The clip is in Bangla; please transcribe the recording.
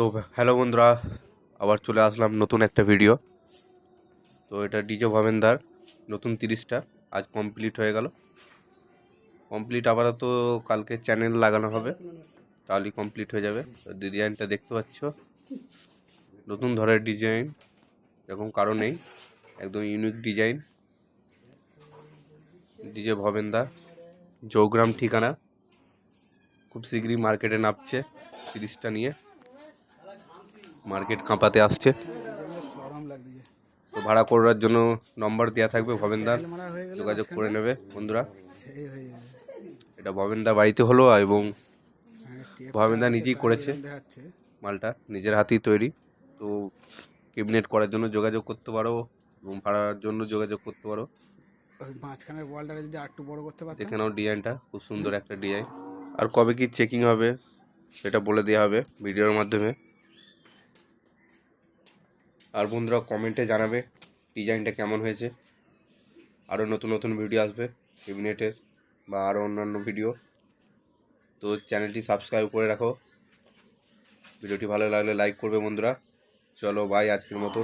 তো হ্যালো বন্ধুরা, আবার চলে আসলাম নতুন একটা ভিডিও তো এটা ডিজো ভবেন্দার, নতুন তিরিশটা, আজ কমপ্লিট হয়ে গেল। কমপ্লিট আপাতত কালকে চ্যানেল লাগানো হবে, তাহলেই কমপ্লিট হয়ে যাবে। ডিজাইনটা দেখতে পাচ্ছ, নতুন ধরনের ডিজাইন এরকম কারও নেই, একদম ইউনিক ডিজাইন ডিজে ভবেন্দা চৌগ্রাম ঠিকানা, খুব শীঘ্রই মার্কেটে নামছে তিরিশটা নিয়ে। মার্কেট কাঁপাতে আসছে। তো ভাড়া করার জন্য নম্বর দেওয়া থাকবে ভবেনদার। যোগাযোগ করে নেবে বন্ধুরা। এটা ভবেনদা বাড়িতে হলো এবং ভবেন্দা নিজেই করেছে মালটা নিজের হাতেই তৈরি। তো ক্যাবিনেট করার জন্য যোগাযোগ করতে পারো এবং ভাড়ার জন্য যোগাযোগ করতে পারো। ওই মাঝখানের বলটাকে যদি আরেকটু বড় করতে পারতাম। দেখে ডিজাইনটা খুব সুন্দর একটা ডিজাইন আর কবে কি চেকিং হবে সেটা বলে দেওয়া হবে ভিডিওর মাধ্যমে। আর বন্ধুরা কমেন্টে জানাবে ডিজাইনটা কেমন হয়েছে। আরও নতুন নতুন ভিডিও আসবে ক্যাবিনেটের বা আরও অন্যান্য ভিডিও তো চ্যানেলটি সাবস্ক্রাইব করে রাখো। ভিডিওটি ভালো লাগলে লাইক করবে বন্ধুরা। চলো বাই আজকের মতো।